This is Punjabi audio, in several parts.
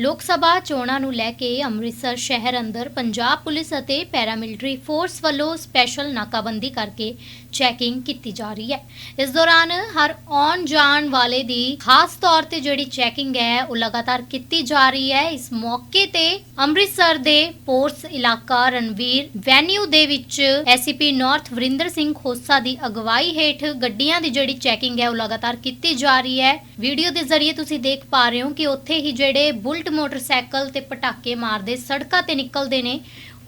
ਲੋਕ ਸਭਾ ਚੋਣਾਂ ਨੂੰ ਲੈ ਕੇ ਅੰਮ੍ਰਿਤਸਰ ਸ਼ਹਿਰ ਅੰਦਰ ਪੰਜਾਬ ਪੁਲਿਸ ਅਤੇ ਪੈਰਾਮਿਲਟਰੀ ਫੋਰਸ ਵੱਲੋਂ ਸਪੈਸ਼ਲ ਨਾਕਾਬੰਦੀ ਕਰਕੇ ਚੈਕਿੰਗ ਕੀਤੀ ਜਾ ਰਹੀ ਹੈ। ਇਸ ਦੌਰਾਨ ਹਰ ਆਉਣ ਜਾਣ ਵਾਲੇ ਦੀ ਖਾਸ ਤੌਰ ਤੇ ਜਿਹੜੀ ਚੈਕਿੰਗ ਹੈ, ਉਹ ਲਗਾਤਾਰ ਕੀਤੀ ਜਾ ਰਹੀ ਹੈ। ਇਸ ਮੌਕੇ ਤੇ ਅੰਮ੍ਰਿਤਸਰ ਦੇ ਪੋਰਟਸ ਇਲਾਕਾ ਰਣਵੀਰ ਵੈਨਿਊ ਦੇ ਵਿੱਚ ਐਸਸੀਪੀ ਨਾਰਥ ਵਰਿੰਦਰ ਸਿੰਘ ਖੋਸਾ ਦੀ ਅਗਵਾਈ ਹੇਠ ਗੱਡੀਆਂ ਦੀ ਜਿਹੜੀ ਚੈਕਿੰਗ ਹੈ, ਉਹ ਲਗਾਤਾਰ ਕੀਤੀ ਜਾ ਰਹੀ ਹੈ। ਵੀਡੀਓ ਦੇ ਜ਼ਰੀਏ ਤੁਸੀਂ ਦੇਖ ਪਾ ਰਹੇ ਹੋ ਕਿ ਉੱਥੇ ਹੀ ਜਿਹੜੇ ਬੁਲਟ ਮੋਟਰਸਾਈਕਲ ਤੇ ਪਟਾਕੇ ਮਾਰਦੇ ਸੜਕਾਂ ਤੇ ਨਿਕਲਦੇ ਨੇ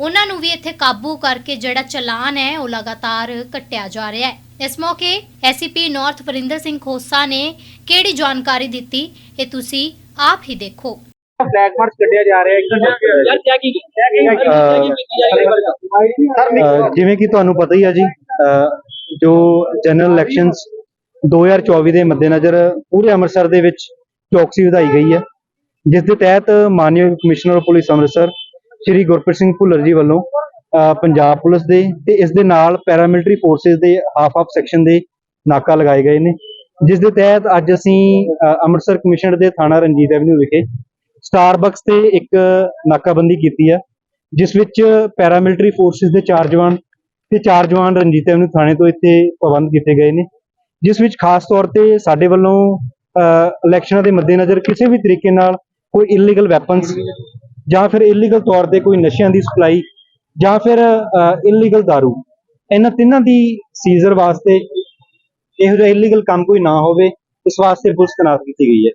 ਉਹਨਾਂ ਨੂੰ ਵੀ ਇੱਥੇ ਕਾਬੂ ਕਰਕੇ ਜਿਹੜਾ ਚਲਾਨ ਹੈ ਉਹ ਲਗਾਤਾਰ ਕੱਟਿਆ ਜਾ ਰਿਹਾ ਹੈ ਇਸ ਮੌਕੇ ਐਸਸੀਪੀ ਨਾਰਥ ਵਰਿੰਦਰ ਸਿੰਘ ਖੋਸਾ ਨੇ ਕਿਹੜੀ ਜਾਣਕਾਰੀ ਦਿੱਤੀ ਇਹ ਤੁਸੀਂ ਆਪ ਹੀ ਦੇਖੋ ਫਲੈਗ ਮਾਰਚ ਕੱਢਿਆ ਜਾ ਰਿਹਾ ਹੈ ਜਿਵੇਂ ਕਿ ਤੁਹਾਨੂੰ ਪਤਾ ਹੀ ਹੈ ਜੀ ਜੋ ਜਨਰਲ ਇਲੈਕਸ਼ਨਸ 2024 ਦੇ ਮੱਦੇਨਜ਼ਰ ਪੂਰੇ ਅੰਮ੍ਰਿਤਸਰ ਦੇ ਵਿੱਚ ਚੌਕਸੀ ਵਧਾਈ ਗਈ ਹੈ ਜਿਸ ਦੇ ਤਹਿਤ ਮਾਨਯੋਗ ਕਮਿਸ਼ਨਰ ਪੁਲਿਸ ਅੰਮ੍ਰਿਤਸਰ ਸ਼੍ਰੀ ਗੁਰਪ੍ਰੀਤ ਸਿੰਘ ਭੁੱਲਰ ਜੀ ਵੱਲੋਂ ਪੰਜਾਬ ਪੁਲਿਸ ਦੇ ਤੇ ਇਸ ਦੇ ਨਾਲ ਪੈਰਾਮਿਲਟਰੀ ਫੋਰਸਿਸ ਦੇ ਹਾਫ ਆਫ ਸੈਕਸ਼ਨ ਦੇ ਨਾਕਾ ਲਗਾਏ ਗਏ ਨੇ। ਜਿਸ ਦੇ ਤਹਿਤ ਅੱਜ ਅਸੀਂ ਅੰਮ੍ਰਿਤਸਰ ਕਮਿਸ਼ਨਰ ਦੇ ਥਾਣਾ ਰਣਜੀਤ ਐਵਨਿਊ ਵਿਖੇ ਸਟਾਰਬਕਸ ਤੇ ਇੱਕ ਨਾਕਾਬੰਦੀ ਕੀਤੀ ਹੈ ਜਿਸ ਵਿੱਚ ਪੈਰਾਮਿਲਟਰੀ ਫੋਰਸਿਸ ਦੇ ਚਾਰ ਜਵਾਨ ਤੇ ਚਾਰ ਜਵਾਨ ਰਣਜੀਤ ਐਵਨਿਊ ਥਾਣੇ ਤੋਂ ਇੱਥੇ ਪ੍ਰਬੰਧ ਕੀਤੇ ਗਏ ਨੇ। ਜਿਸ ਵਿੱਚ ਖਾਸ ਤੌਰ ਤੇ ਸਾਡੇ ਵੱਲੋਂ ਅਹ, ਇਲੈਕਸ਼ਨਾਂ ਦੇ ਮੱਦੇਨਜ਼ਰ ਕਿਸੇ ਵੀ ਤਰੀਕੇ ਨਾਲ ਕੋਈ ਇਲੀਗਲ ਵੈਪਨਸ ਜਾਂ ਫਿਰ ਇਲੀਗਲ ਤੌਰ ਤੇ ਕੋਈ ਨਸ਼ਿਆਂ ਦੀ ਸਪਲਾਈ ਜਾਂ ਫਿਰ ਇਲੀਗਲ दारू। ਇਹਨਾਂ ਤਿੰਨਾਂ ਦੀ ਸੀਜ਼ਰ ਵਾਸਤੇ ਇਹੋ ਜਿਹਾ ਇਲੀਗਲ ਕੰਮ ਕੋਈ ਨਾ ਹੋਵੇ, ਇਸ ਵਾਸਤੇ ਪੁਲਿਸ ਤੈਨਾਤ ਕੀਤੀ ਗਈ ਹੈ।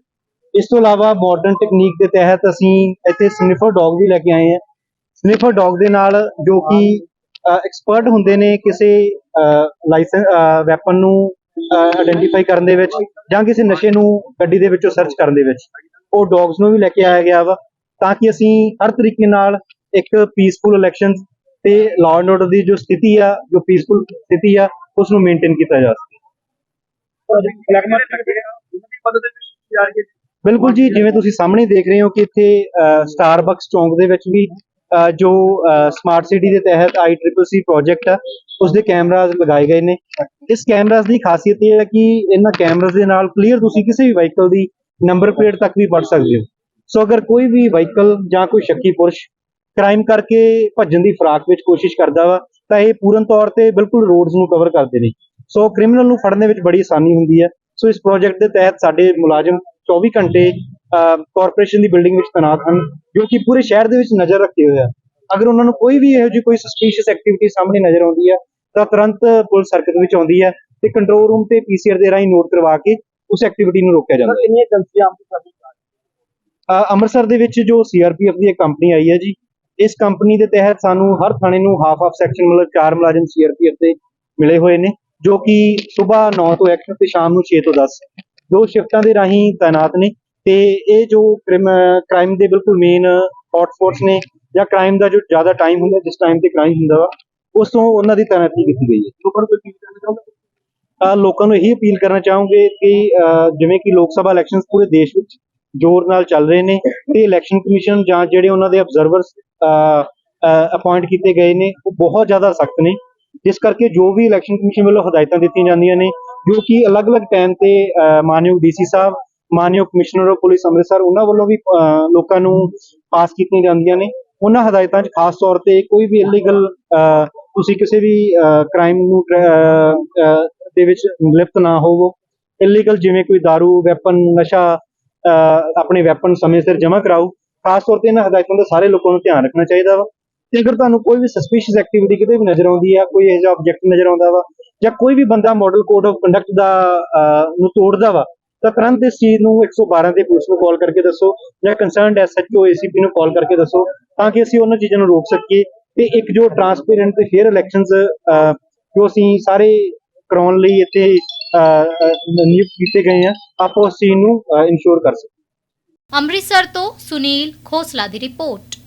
ਇਸ ਤੋਂ ਇਲਾਵਾ ਮਾਡਰਨ ਟੈਕਨੀਕ ਦੇ ਤਹਿਤ ਅਸੀਂ ਇੱਥੇ ਸਨਿਫਰ ਡੌਗ ਵੀ ਲੈ ਕੇ ਆਏ ਹਾਂ। ਸਨੀਫਰ ਡੌਗ ਦੇ ਨਾਲ ਜੋ ਕਿ ਐਕਸਪਰਟ ਹੁੰਦੇ ਨੇ ਕਿਸੇ ਲਾਇਸੈਂਸ ਵੈਪਨ ਨੂੰ ਆਇਡੈਂਟੀਫਾਈ ਕਰਨ ਦੇ ਵਿੱਚ ਜਾਂ ਕਿਸੇ ਨਸ਼ੇ ਨੂੰ ਗੱਡੀ ਦੇ ਵਿੱਚੋਂ ਸਰਚ ਕਰਨ ਦੇ ਵਿੱਚ। ਉਹ ਡੌਗਸ ਨੂੰ ਵੀ ਲੈ ਕੇ ਆਇਆ ਗਿਆ ਵਾ, ਤਾਂ ਕਿ ਅਸੀਂ ਹਰ ਤਰੀਕੇ ਨਾਲ ਇੱਕ ਪੀਸਫੁਲ ਇਲੈਕਸ਼ਨ ਤੇ ਲਾਅ ਐਂਡ ਆਰਡਰ ਦੀ ਜੋ ਸਥਿਤੀ ਆ, ਜੋ ਪੀਸਫੁਲ ਸਥਿਤੀ ਆ ਉਸ ਨੂੰ ਮੇਨਟੇਨ ਕੀਤਾ ਜਾ ਸਕੇ। ਬਿਲਕੁਲ ਜੀ, ਜਿਵੇਂ ਤੁਸੀਂ ਸਾਹਮਣੇ ਦੇਖ ਰਹੇ ਹੋ ਕਿ ਇੱਥੇ ਸਟਾਰਬਕਸ ਚੌਂਕ ਦੇ ਵਿੱਚ ਵੀ ਜੋ ਸਮਾਰਟ ਸਿਟੀ ਦੇ ਤਹਿਤ ਆਈਟ੍ਰਿਪਲ ਪ੍ਰੋਜੈਕਟ ਆ ਉਸ ਦੇ ਕੈਮਰਾਜ਼ ਲਗਾਏ ਗਏ ਨੇ। ਇਸ ਕੈਮਰਾਜ਼ ਦੀ ਖਾਸੀਅਤ ਇਹ ਹੈ ਕਿ ਇਹਨਾਂ ਕੈਮਰਾਜ਼ ਦੇ ਨਾਲ ਕਲੀਅਰ ਤੁਸੀਂ ਕਿਸੇ ਵੀ ਵਹੀਕਲ ਦੀ ਨੰਬਰ ਪਲੇਟ ਤੱਕ ਵੀ ਪੜ ਸਕਦੇ ਹੋ। ਸੋ ਅਗਰ ਕੋਈ ਵੀ ਵਹੀਕਲ ਜਾਂ ਕੋਈ ਸ਼ੱਕੀ ਪੁਰਸ਼ ਕ੍ਰਾਈਮ ਕਰਕੇ ਭੱਜਣ ਦੀ ਫਰਾਕ ਵਿੱਚ ਕੋਸ਼ਿਸ਼ ਕਰਦਾ ਵਾ, ਤਾਂ ਇਹ ਪੂਰਨ ਤੌਰ ਤੇ ਬਿਲਕੁਲ ਰੋਡਸ ਨੂੰ ਕਵਰ ਕਰਦੇ ਨੇ। ਸੋ ਕ੍ਰਿਮੀਨਲ ਨੂੰ ਫੜਨ ਦੇ ਵਿੱਚ ਬੜੀ ਆਸਾਨੀ ਹੁੰਦੀ ਹੈ। ਸੋ ਇਸ ਪ੍ਰੋਜੈਕਟ ਦੇ ਤਹਿਤ ਸਾਡੇ ਮੁਲਾਜ਼ਮ 24 ਘੰਟੇ ਕਾਰਪੋਰੇਸ਼ਨ ਦੀ ਬਿਲਡਿੰਗ ਵਿੱਚ ਤੈਨਾਤ ਹਨ, ਜੋ ਕਿ ਪੂਰੇ ਸ਼ਹਿਰ ਦੇ ਵਿੱਚ ਨਜ਼ਰ ਰੱਖੇ ਹੋਏ ਆ। ਅਗਰ ਉਹਨਾਂ ਨੂੰ ਕੋਈ ਵੀ ਇਹੋ ਜਿਹੀ ਕੋਈ ਸਸਪੀਸ਼ੀਅਸ ਐਕਟੀਵਿਟੀ ਸਾਹਮਣੇ ਨਜ਼ਰ ਆਉਂਦੀ ਹੈ, ਤਾਂ ਤੁਰੰਤ ਪੁਲਿਸ ਹਰਕਤ ਵਿੱਚ ਆਉਂਦੀ ਹੈ ਤੇ ਕੰਟਰੋਲ ਰੂਮ ਤੇ ਪੀਸੀਆਰ ਦੇ ਰਾਹੀਂ ਨੋਟ ਕਰਵਾ ਕੇ ਉਸ ਐਕਟੀਵਿਟੀ ਨੂੰ ਰੋਕਿਆ ਜਾਂਦਾ ਹੈ। ਕਿੰਨੀ ਏਜੰਸੀਆਂ ਆਮ ਸਾਡੀ ਅ, ਅੰਮ੍ਰਿਤਸਰ ਦੇ ਵਿੱਚ ਜੋ ਸੀਆਰਪੀਐਫ ਦੀ ਇੱਕ ਕੰਪਨੀ ਆਈ ਹੈ ਜੀ ਇਸ ਕੰਪਨੀ ਦੇ ਤਹਿਤ ਸਾਨੂੰ ਹਰ ਥਾਣੇ ਨੂੰ ਹਾਫ ਹਾਫ ਸੈਕਸ਼ਨ ਮਤਲਬ ਚਾਰ ਮੁਲਾਜ਼ਮ ਸੀਆਰਪੀਐਫ ਦੇ ਮਿਲੇ ਹੋਏ ਨੇ ਜੋ ਕਿ ਸਵੇਰ 9 ਤੋਂ 1 ਤੇ ਸ਼ਾਮ ਨੂੰ 6 ਤੋਂ 10 ਦੋ ਸ਼ਿਫਟਾਂ ਦੇ ਰਾਹੀਂ ਤਾਇਨਾਤ ਨੇ ਤੇ ਇਹ ਜੋ ਕ੍ਰਾਈਮ ਦੇ ਬਿਲਕੁਲ ਮੇਨ ਹੌਟਸਪੌਟਸ ਨੇ ਜਾਂ ਕ੍ਰਾਈਮ ਦਾ ਜੋ ਜ਼ਿਆਦਾ ਟਾਈਮ ਹੁੰਦਾ ਜਿਸ ਟਾਈਮ ਤੇ ਕ੍ਰਾਈਮ ਹੁੰਦਾ ਵਾ ਉਸ ਤੋਂ ਉਹਨਾਂ ਦੀ ਤਾਇਨਾਤੀ ਕੀਤੀ ਗਈ ਹੈ। ਨੂੰ ਕੋਈ ਫੀਲ ਕਰਨਾ ਚਾਹੁੰਦੇ ਲੋਕਾਂ ਨੂੰ ਇਹੀ ਅਪੀਲ ਕਰਨਾ ਚਾਹੂੰਗੇ ਕਿ ਜਿਵੇਂ ਕਿ ਲੋਕ ਸਭਾ ਇਲੈਕਸ਼ਨਸ ਪੂਰੇ ਦੇਸ਼ ਵਿੱਚ ਜ਼ੋਰ ਨਾਲ ਚੱਲ ਰਹੇ ਨੇ ਤੇ ਇਲੈਕਸ਼ਨ ਕਮਿਸ਼ਨ ਜਾਂ ਜਿਹੜੇ ਉਹਨਾਂ ਦੇ ਅਬਜ਼ਰਵਰਸ ਅਪਾਇੰਟ ਕੀਤੇ ਗਏ ਨੇ ਉਹ ਬਹੁਤ ਜ਼ਿਆਦਾ ਸਖਤ ਨੇ। ਜਿਸ ਕਰਕੇ ਜੋ ਵੀ ਇਲੈਕਸ਼ਨ ਕਮਿਸ਼ਨ ਵੱਲੋਂ ਹਦਾਇਤਾਂ ਦਿੱਤੀਆਂ ਜਾਂਦੀਆਂ ਨੇ ਜੋ ਕਿ ਅਲੱਗ-ਅਲੱਗ ਟਾਈਮ ਤੇ ਅ, ਮਾਨਯੋਗ ਡੀਸੀ ਸਾਹਿਬ ਮਾਨਯੋਗ ਕਮਿਸ਼ਨਰ ਆਫ ਪੁਲਿਸ ਅੰਮ੍ਰਿਤਸਰ ਉਹਨਾਂ ਵੱਲੋਂ ਵੀ ਲੋਕਾਂ ਨੂੰ ਪਾਸ ਕੀਤੀਆਂ ਜਾਂਦੀਆਂ ਨੇ। ਉਹਨਾਂ ਹਦਾਇਤਾਂ 'ਚ ਖਾਸ ਤੌਰ ਤੇ ਕੋਈ ਵੀ ਇਲੀਗਲ ਤੁਸੀਂ ਕਿਸੇ ਵੀ ਕ੍ਰਾਈਮ ਨੂੰ ਅ, ਦੇ ਵਿੱਚ ਲਿਪਤ ਨਾ ਹੋਵੋ। ਇਲੀਗਲ ਜਿਵੇਂ ਕੋਈ दारू ਵੈਪਨ ਨਸ਼ਾ ਆਪਣੇ ਵੈਪਨ ਸਮੇਂ ਸਿਰ ਜਮ੍ਹਾਂ ਕਰਾਓ, ਖਾਸ ਤੌਰ ਤੇ ਇਹਨਾਂ ਹਦਾਇਤਾਂ ਦਾ ਸਾਰੇ ਲੋਕਾਂ ਨੂੰ ਧਿਆਨ ਰੱਖਣਾ ਚਾਹੀਦਾ ਵਾ। ਤੇ ਅਗਰ ਤੁਹਾਨੂੰ ਕੋਈ ਵੀ ਸਸਪੀਸ਼ੀਅਸ ਐਕਟੀਵਿਟੀ ਕਿਤੇ ਵੀ ਨਜ਼ਰ ਆਉਂਦੀ ਆ, ਕੋਈ ਇਹੋ ਜਿਹਾ ਆਬਜੈਕਟ ਨਜ਼ਰ ਆਉਂਦਾ ਵਾ, ਜਾਂ ਕੋਈ ਵੀ ਬੰਦਾ ਮਾਡਲ ਕੋਡ ਆਫ ਕੰਡਕਟ ਦਾ ਨੂੰ ਤੋੜਦਾ ਵਾ, ਤਾਂ ਤੁਰੰਤ ਇਸ ਚੀਜ਼ ਨੂੰ 112 ਤੇ ਪੁਲਿਸ ਨੂੰ ਕਾਲ ਕਰਕੇ ਦੱਸੋ, ਜਾਂ ਕੰਸਰਨਡ ਐਸਐਚਓ ਏਸੀਪੀ ਨੂੰ ਕਾਲ ਕਰਕੇ ਦੱਸੋ, ਤਾਂ ਕਿ ਅਸੀਂ ਉਹਨਾਂ ਚੀਜ਼ਾਂ ਨੂੰ ਰੋਕ ਸਕੀਏ। ਤੇ ਇੱਕ ਜੋ ਟਰਾਂਸਪੇਰੈਂਟ ਤੇ ਫੇਅਰ ਇਲੈਕਸ਼ਨਸ ਜੋ ਅਸੀਂ ਸਾਰੇ ਕਰਾਉਣ ਲਈ ਇੱਥੇ ਨਿਯੁਕਤ ਕੀਤੇ ਗਏ ਆ। ਆਪਾਂ ਉਸ ਚੀਜ਼ ਨੂੰ ਇਨਸ਼ੋਰ ਕਰ ਸਕੀਏ ਅੰਮ੍ਰਿਤਸਰ ਤੋਂ ਸੁਨੀਲ ਖੋਸਲਾ ਦੀ ਰਿਪੋਰਟ।